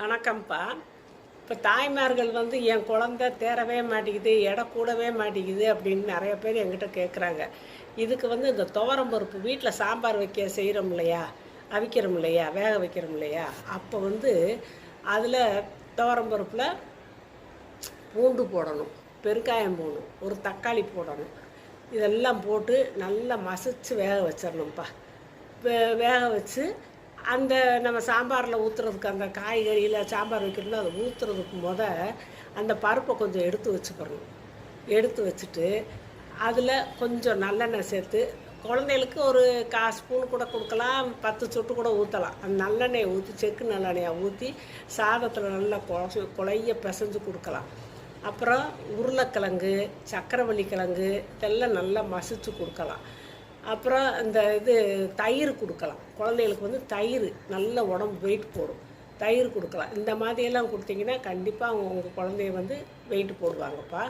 வணக்கம்ப்பா. இப்போ தாய்மார்கள் வந்து என் குழந்த தேரவே மாட்டேங்குது எடை கூடவே மாட்டேங்குது அப்படின்னு நிறைய பேர் என்கிட்ட கேட்குறாங்க இதுக்கு வந்து இந்த துவரம் பருப்பு வீட்டில் சாம்பார் வைக்க செய்கிறோம் இல்லையா? அவிக்கிறோம் இல்லையா? வேக வைக்கிறோம் இல்லையா? அப்போ வந்து அதில் துவரம் பருப்பில் பூண்டு போடணும் பெருங்காயம் போடணும் ஒரு தக்காளி போடணும். இதெல்லாம் போட்டு நல்லா மசிச்சு வேக வச்சிடணும்ப்பா வேக வச்சு அந்த நம்ம சாம்பாரில் ஊற்றுறதுக்கு அந்த காய்கறியில் சாம்பார் வைக்கிறோம்ல அதை ஊற்றுறதுக்கு முத அந்த பருப்பை கொஞ்சம் எடுத்து வச்சுக்கிறணும் எடுத்து வச்சுட்டு அதில் கொஞ்சம் நல்லெண்ணெய் சேர்த்து குழந்தைகளுக்கு ஒரு கா ஸ்பூன் கூட கொடுக்கலாம் பத்து சொட்டு கூட ஊற்றலாம் அந்த நல்லெண்ணெயை ஊற்றி செக்கு நல்லெண்ணெயை ஊற்றி சாதத்தில் நல்லா குழச்சி குழைய பிசைஞ்சு கொடுக்கலாம். அப்புறம் உருளைக்கிழங்கு சக்கரவள்ளி கிழங்கு இதெல்லாம் நல்லா மசிச்சு கொடுக்கலாம். அப்புறம் இந்த இது தயிர் கொடுக்கலாம். குழந்தைகளுக்கு வந்து தயிர் நல்ல உடம்பு வெயிட் போடும். தயிர் கொடுக்கலாம். இந்த மாதிரியெல்லாம் கொடுத்தீங்கன்னா கண்டிப்பாக அவங்க உங்கள் குழந்தைய வந்து வெயிட் போடுவாங்கப்பா.